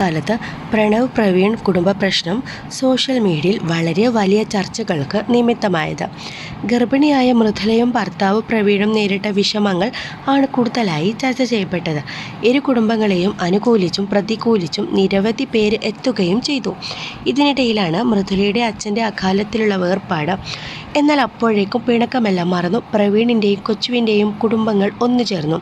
കാലത്ത് പ്രണവ് പ്രവീൺ കുടുംബ പ്രശ്നം സോഷ്യൽ മീഡിയയിൽ വളരെ വലിയ ചർച്ചകൾക്ക് നിമിത്തമായത്. ഗർഭിണിയായ മൃദുലയും ഭർത്താവ് പ്രവീണും നേരിട്ട വിഷമങ്ങൾ ആണ് കൂടുതലായി ചർച്ച ചെയ്യപ്പെട്ടത്. ഇരു കുടുംബങ്ങളെയും അനുകൂലിച്ചും പ്രതികൂലിച്ചും നിരവധി പേര് എത്തുകയും ചെയ്തു. ഇതിനിടയിലാണ് മൃദുലയുടെ അച്ഛന്റെ അകാലത്തിലുള്ള വേർപാട്. എന്നാൽ അപ്പോഴേക്കും പിണക്കമെല്ലാം മറന്നു പ്രവീണിന്റെയും കൊച്ചുവിന്റെയും കുടുംബങ്ങൾ ഒന്നു ചേർന്നു.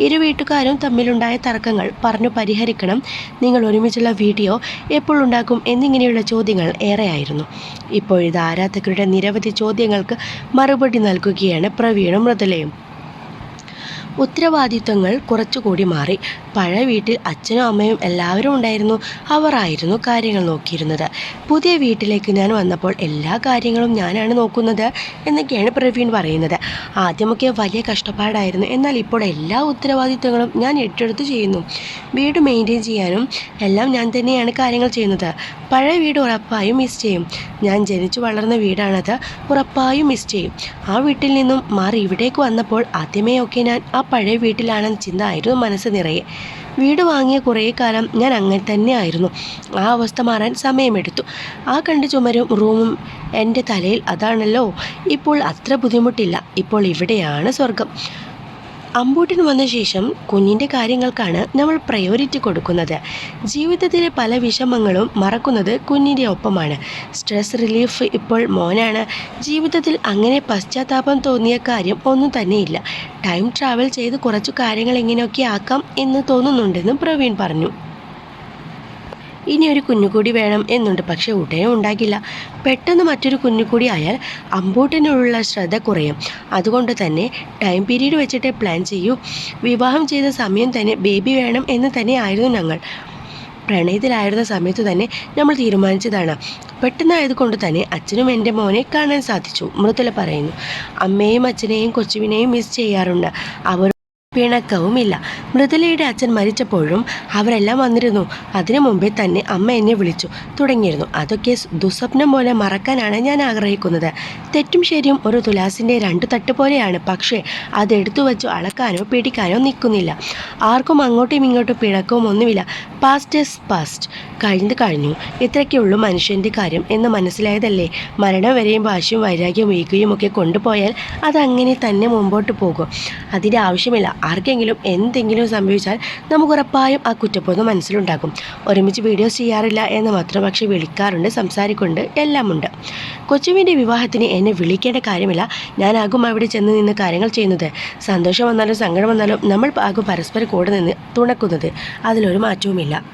ഇരു വീട്ടുകാരും തമ്മിലുണ്ടായ തർക്കങ്ങൾ പറഞ്ഞു പരിഹരിക്കണം. നിങ്ങൾ ഒരുമിച്ചുള്ള വീഡിയോ എപ്പോൾ ഉണ്ടാക്കും എന്നിങ്ങനെയുള്ള ചോദ്യങ്ങൾ ഏറെയായിരുന്നു. ഇപ്പോഴിത് ആരാധകരുടെ നിരവധി ചോദ്യങ്ങൾക്ക് മറുപടി നൽകുകയാണ് പ്രവീണും മൃദുലയും. ഉത്തരവാദിത്തങ്ങൾ കുറച്ചുകൂടി മാറി. പഴയ വീട്ടിൽ അച്ഛനും അമ്മയും എല്ലാവരും ഉണ്ടായിരുന്നു. അവരായിരുന്നു കാര്യങ്ങൾ നോക്കിയിരുന്നത്. പുതിയ വീട്ടിലേക്ക് ഞാൻ വന്നപ്പോൾ എല്ലാ കാര്യങ്ങളും ഞാനാണ് നോക്കുന്നത് എന്നൊക്കെയാണ് പ്രവീൺ പറയുന്നത്. ആദ്യമൊക്കെ വലിയ കഷ്ടപ്പാടായിരുന്നു. എന്നാൽ ഇപ്പോൾ എല്ലാ ഉത്തരവാദിത്തങ്ങളും ഞാൻ ഏറ്റെടുത്ത് ചെയ്യുന്നു. വീട് മെയിന്റെയിൻ ചെയ്യാനും എല്ലാം ഞാൻ തന്നെയാണ് കാര്യങ്ങൾ ചെയ്യുന്നത്. പഴയ വീട് ഉറപ്പായും മിസ് ചെയ്യും. ഞാൻ ജനിച്ചു വളർന്ന വീടാണത് ഉറപ്പായും മിസ് ചെയ്യും. ആ വീട്ടിൽ നിന്നും മാറി ഇവിടേക്ക് വന്നപ്പോൾ ആദ്യമേ ഒക്കെ ഞാൻ ആ പഴയ വീട്ടിലാണെന്ന ചിന്ത ആയിരുന്നു മനസ്സ് നിറയെ. വീട് വാങ്ങിയ കുറേ കാലം ഞാൻ അങ്ങനെ തന്നെ ആയിരുന്നു ആ അവസ്ഥ മാറാൻ സമയമെടുത്തു. ആ കണ്ട് ചുമരും റൂമും എന്റെ തലയിൽ അതാണല്ലോ. ഇപ്പോൾ അത്ര ബുദ്ധിമുട്ടില്ല. ഇപ്പോൾ ഇവിടെയാണ് സ്വർഗം അമ്പൂട്ടിന് വന്ന ശേഷം കുഞ്ഞിന്റെ കാര്യങ്ങൾക്കാണ് നമ്മൾ പ്രയോറിറ്റി കൊടുക്കുന്നത്. ജീവിതത്തിലെ പല വിഷമങ്ങളും മറക്കുന്നത് കുഞ്ഞിന്റെ ഒപ്പമാണ്. സ്ട്രെസ് റിലീഫ് ഇപ്പോൾ മോനാണ്. ജീവിതത്തിൽ അങ്ങനെ പശ്ചാത്താപം തോന്നിയ കാര്യം ഒന്നും തന്നെയില്ല. ടൈം ട്രാവൽ ചെയ്ത് കുറച്ചു കാര്യങ്ങൾ എങ്ങനെയൊക്കെ ആക്കാം എന്ന് തോന്നുന്നുണ്ടെന്നും പ്രവീൺ പറഞ്ഞു. ഇനി ഒരു കുഞ്ഞുകൂടി വേണം എന്നുണ്ട്. പക്ഷെ ഉടനെ ഉണ്ടാകില്ല. പെട്ടെന്ന് മറ്റൊരു കുഞ്ഞുകൂടി ആയാൽ അമ്പൂട്ടിനുള്ള ശ്രദ്ധ കുറയും. അതുകൊണ്ട് തന്നെ ടൈം പീരീഡ് വെച്ചിട്ട് പ്ലാൻ ചെയ്യൂ. വിവാഹം ചെയ്ത സമയം തന്നെ ബേബി വേണം എന്ന് തന്നെ ആയിരുന്നു ഞങ്ങൾ. പ്രണയത്തിലായിരുന്ന സമയത്ത് തന്നെ നമ്മൾ തീരുമാനിച്ചതാണ്. പെട്ടെന്നായതുകൊണ്ട് തന്നെ അച്ഛനും എന്റെ മോനെ കാണാൻ സാധിച്ചു. മൃദുല പറയുന്നു അമ്മയെയും അച്ഛനെയും കൊച്ചുവിനെയും മിസ് ചെയ്യാറുണ്ട്. അവർ പിണക്കവുമില്ല. മൃദുലയുടെ അച്ഛൻ മരിച്ചപ്പോഴും അവരെല്ലാം വന്നിരുന്നു. അതിനു മുമ്പേ തന്നെ അമ്മ എന്നെ വിളിച്ചു. തുടങ്ങിയിരുന്നു. അതൊക്കെ ദുസ്വപ്നം പോലെ മറക്കാനാണ് ഞാൻ ആഗ്രഹിക്കുന്നത്. തെറ്റും ശരിയും ഒരു തുലാസിന്റെ രണ്ടു തട്ട് പോലെയാണ്. പക്ഷേ അതെടുത്തു വച്ചു അളക്കാനോ പിടിക്കാനോ നിൽക്കുന്നില്ല. ആർക്കും അങ്ങോട്ടും ഇങ്ങോട്ടും പിണക്കവും ഒന്നുമില്ല. പാസ്റ്റ് ഇസ് പാസ്റ്റ് കഴിഞ്ഞത് കഴിഞ്ഞു. ഇത്രയ്ക്കുള്ളൂ മനുഷ്യന്റെ കാര്യം എന്ന് മനസ്സിലായതല്ലേ? മരണം വരെയും ഭാഷയും വൈരാഗ്യം വീക്കുകയും ഒക്കെ കൊണ്ടുപോയാൽ അതങ്ങനെ തന്നെ മുമ്പോട്ട് പോകും. അതിന്റെ ആവശ്യമില്ല. ആർക്കെങ്കിലും എന്തെങ്കിലും സംഭവിച്ചാൽ നമുക്ക് ഉറപ്പായും ആ കുറ്റബോധം മനസ്സിലുണ്ടാകും. ഒരുമിച്ച് വീഡിയോസ് ചെയ്യാറില്ല എന്ന് മാത്രം പക്ഷേ വിളിക്കാറുണ്ട് സംസാരിക്കുന്നുണ്ട് എല്ലാമുണ്ട്. കൊച്ചുവിന്റെ വിവാഹത്തിന് എന്നെ വിളിക്കേണ്ട കാര്യമില്ല. ഞാനാകും അവിടെ ചെന്ന് നിന്ന് കാര്യങ്ങൾ ചെയ്യുന്നത്. സന്തോഷം വന്നാലും സങ്കടം വന്നാലും നമ്മൾ ആകും പരസ്പരം കൂടെ നിന്ന് തുണക്കുന്നത്. അതിലൊരു മാറ്റവുമില്ല.